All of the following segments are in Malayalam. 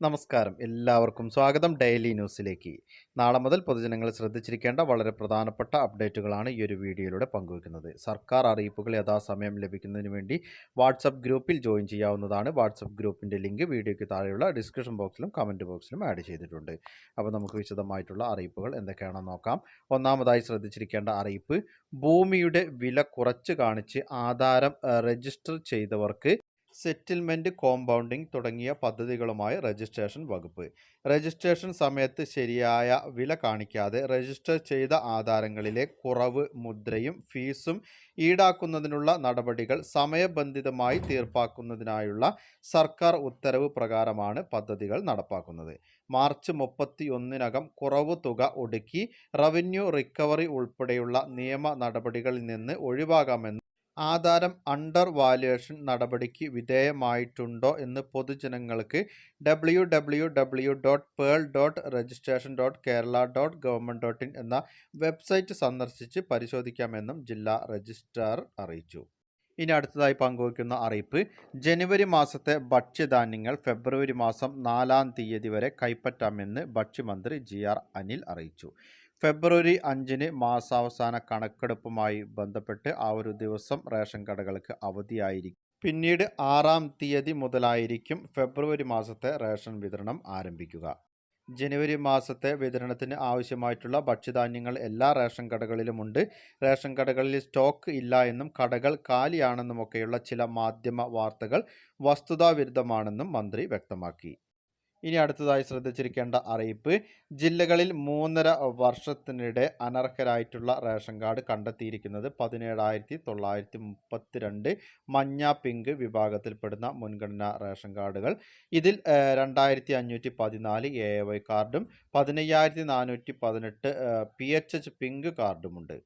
നമസ്കാരം. എല്ലാവർക്കും സ്വാഗതം ഡെയിലി ന്യൂസിലേക്ക്. നാളെ മുതൽ പൊതുജനങ്ങൾ ശ്രദ്ധിച്ചിരിക്കേണ്ട വളരെ പ്രധാനപ്പെട്ട അപ്ഡേറ്റുകളാണ് ഈ ഒരു വീഡിയോയിലൂടെ പങ്കുവയ്ക്കുന്നത്. സർക്കാർ അറിയിപ്പുകൾ യഥാസമയം ലഭിക്കുന്നതിന് വേണ്ടി വാട്സപ്പ് ഗ്രൂപ്പിൽ ജോയിൻ ചെയ്യാവുന്നതാണ്. വാട്സപ്പ് ഗ്രൂപ്പിന്റെ ലിങ്ക് വീഡിയോയ്ക്ക് താഴെയുള്ള ഡിസ്ക്രിപ്ഷൻ ബോക്സിലും കമന്റ് ബോക്സിലും ആഡ് ചെയ്തിട്ടുണ്ട്. അപ്പോൾ നമുക്ക് വിശദമായിട്ടുള്ള അറിയിപ്പുകൾ എന്തൊക്കെയാണെന്ന് നോക്കാം. ഒന്നാമതായി ശ്രദ്ധിച്ചിരിക്കേണ്ട അറിയിപ്പ് ഭൂമിയുടെ വില കുറച്ച് കാണിച്ച് ആധാരം രജിസ്റ്റർ ചെയ്തവർക്ക് സെറ്റിൽമെന്റ് കോമ്പൗണ്ടിംഗ് തുടങ്ങിയ പദ്ധതികളുമായി രജിസ്ട്രേഷൻ വകുപ്പ്. രജിസ്ട്രേഷൻ സമയത്ത് ശരിയായ വില കാണിക്കാതെ രജിസ്റ്റർ ചെയ്ത ആധാരങ്ങളിലെ കുറവ് മുദ്രയും ഫീസും ഈടാക്കുന്നതിനുള്ള നടപടികൾ സമയബന്ധിതമായി തീർപ്പാക്കുന്നതിനായുള്ള സർക്കാർ ഉത്തരവ് പ്രകാരമാണ് പദ്ധതികൾ നടപ്പാക്കുന്നത്. മാർച്ച് മുപ്പത്തി ഒന്നിനകം കുറവ് തുക ഒടുക്കി റവന്യൂ റിക്കവറി ഉൾപ്പെടെയുള്ള നിയമ നടപടികളിൽ നിന്ന് ഒഴിവാകാമെന്ന് ആധാരം അണ്ടർ വാല്യുവേഷൻ നടപടിക്ക് വിധേയമായിട്ടുണ്ടോ എന്ന് പൊതുജനങ്ങൾക്ക് W W W dot pearl dot registration dot Kerala dot government dot in എന്ന വെബ്സൈറ്റ് സന്ദർശിച്ച് പരിശോധിക്കാമെന്നും ജില്ലാ രജിസ്ട്രാർ അറിയിച്ചു. ഇനി അടുത്തതായി പങ്കുവയ്ക്കുന്ന അറിയിപ്പ് ജനുവരി മാസത്തെ ഭക്ഷ്യധാന്യങ്ങൾ ഫെബ്രുവരി മാസം നാലാം തീയതി വരെ കൈപ്പറ്റാമെന്ന് ഭക്ഷ്യമന്ത്രി ജി ആർ അനിൽ അറിയിച്ചു. ഫെബ്രുവരി അഞ്ചിന് മാസാവസാന കണക്കെടുപ്പുമായി ബന്ധപ്പെട്ട് ആ ഒരു ദിവസം റേഷൻ കടകൾക്ക് അവധിയായിരിക്കും. പിന്നീട് ആറാം തീയതി മുതലായിരിക്കും ഫെബ്രുവരി മാസത്തെ റേഷൻ വിതരണം ആരംഭിക്കുക. ജനുവരി മാസത്തെ വിതരണത്തിന് ആവശ്യമായിട്ടുള്ള ഭക്ഷ്യധാന്യങ്ങൾ എല്ലാ റേഷൻ കടകളിലുമുണ്ട്. റേഷൻ കടകളിൽ സ്റ്റോക്ക് ഇല്ല എന്നും കടകൾ കാലിയാണെന്നുമൊക്കെയുള്ള ചില മാധ്യമ വാർത്തകൾ വസ്തുതാവിരുദ്ധമാണെന്നും മന്ത്രി വ്യക്തമാക്കി. ഇനി അടുത്തതായി ശ്രദ്ധിച്ചിരിക്കേണ്ട അറിയിപ്പ് ജില്ലകളിൽ മൂന്നര വർഷത്തിനിടെ അനർഹരായിട്ടുള്ള റേഷൻ കാർഡ് കണ്ടെത്തിയിരിക്കുന്നത് പതിനേഴായിരത്തി തൊള്ളായിരത്തി മുപ്പത്തിരണ്ട് മഞ്ഞ പിങ്ക് വിഭാഗത്തിൽപ്പെടുന്ന മുൻഗണനാ റേഷൻ കാർഡുകൾ. ഇതിൽ രണ്ടായിരത്തി അഞ്ഞൂറ്റി പതിനാല് എ വൈ കാർഡും പതിനയ്യായിരത്തി നാനൂറ്റി പതിനെട്ട് പി എച്ച് എച്ച് പിങ്ക് കാർഡുമുണ്ട്.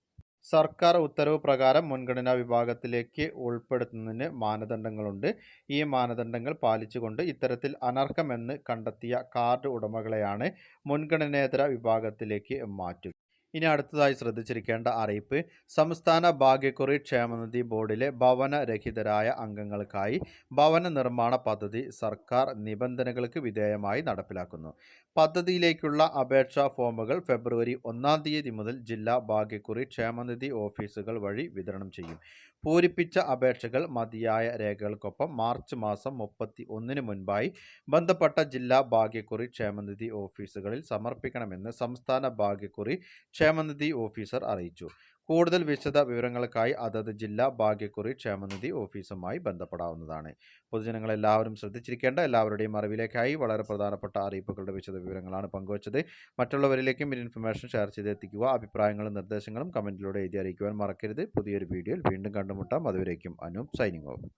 സർക്കാർ ഉത്തരവ് പ്രകാരം മുൻഗണനാ വിഭാഗത്തിലേക്ക് ഉൾപ്പെടുത്തുന്നതിന് മാനദണ്ഡങ്ങളുണ്ട്. ഈ മാനദണ്ഡങ്ങൾ പാലിച്ചുകൊണ്ട് ഇത്തരത്തിൽ അനർഹമെന്ന് കണ്ടെത്തിയ കാർഡ് ഉടമകളെയാണ് മുൻഗണനേതര വിഭാഗത്തിലേക്ക് മാറ്റുക. ഇനി അടുത്തതായി ശ്രദ്ധിച്ചിരിക്കേണ്ട അറിയിപ്പ്. സംസ്ഥാന ഭാഗ്യക്കുറി ക്ഷേമനിധി ബോർഡിലെ ഭവനരഹിതരായ അംഗങ്ങൾക്കായി ഭവന നിർമ്മാണ പദ്ധതി സർക്കാർ നിബന്ധനകൾക്ക് വിധേയമായി നടപ്പിലാക്കുന്നു. പദ്ധതിയിലേക്കുള്ള അപേക്ഷാ ഫോമുകൾ ഫെബ്രുവരി ഒന്നാം തീയതി മുതൽ ജില്ലാ ഭാഗ്യക്കുറി ക്ഷേമനിധി ഓഫീസുകൾ വഴി വിതരണം ചെയ്യും. പൂരിപ്പിച്ച അപേക്ഷകൾ മതിയായ രേഖകൾക്കൊപ്പം മാർച്ച് മാസം മുപ്പത്തി ഒന്നിന് മുൻപായി ബന്ധപ്പെട്ട ജില്ലാ ഭാഗ്യക്കുറി ക്ഷേമനിധി ഓഫീസുകളിൽ സമർപ്പിക്കണമെന്ന് സംസ്ഥാന ഭാഗ്യക്കുറി ക്ഷേമനിധി ഓഫീസർ അറിയിച്ചു. കൂടുതൽ വിശദ വിവരങ്ങൾക്കായി അതത് ജില്ലാ ഭാഗ്യക്കുറി ക്ഷേമനിധി ഓഫീസുമായി ബന്ധപ്പെടാവുന്നതാണ്. പൊതുജനങ്ങൾ എല്ലാവരും ശ്രദ്ധിച്ചിരിക്കേണ്ട എല്ലാവരുടെയും അറിവിലേക്കായി വളരെ പ്രധാനപ്പെട്ട അറിയിപ്പുകളുടെ വിശദ വിവരങ്ങളാണ് പങ്കുവച്ചത്. മറ്റുള്ളവരിലേക്കും ഇൻഫർമേഷൻ ഷെയർ ചെയ്തെത്തിക്കുക അഭിപ്രായങ്ങളും നിർദ്ദേശങ്ങളും കമന്റിലൂടെ എഴുതി അറിയിക്കുവാൻ മറക്കരുത്. പുതിയൊരു വീഡിയോയിൽ വീണ്ടും കണ്ടുമുട്ടാം. അതുവരേക്കും അനൂപ് സൈനിങ് ഓഫ്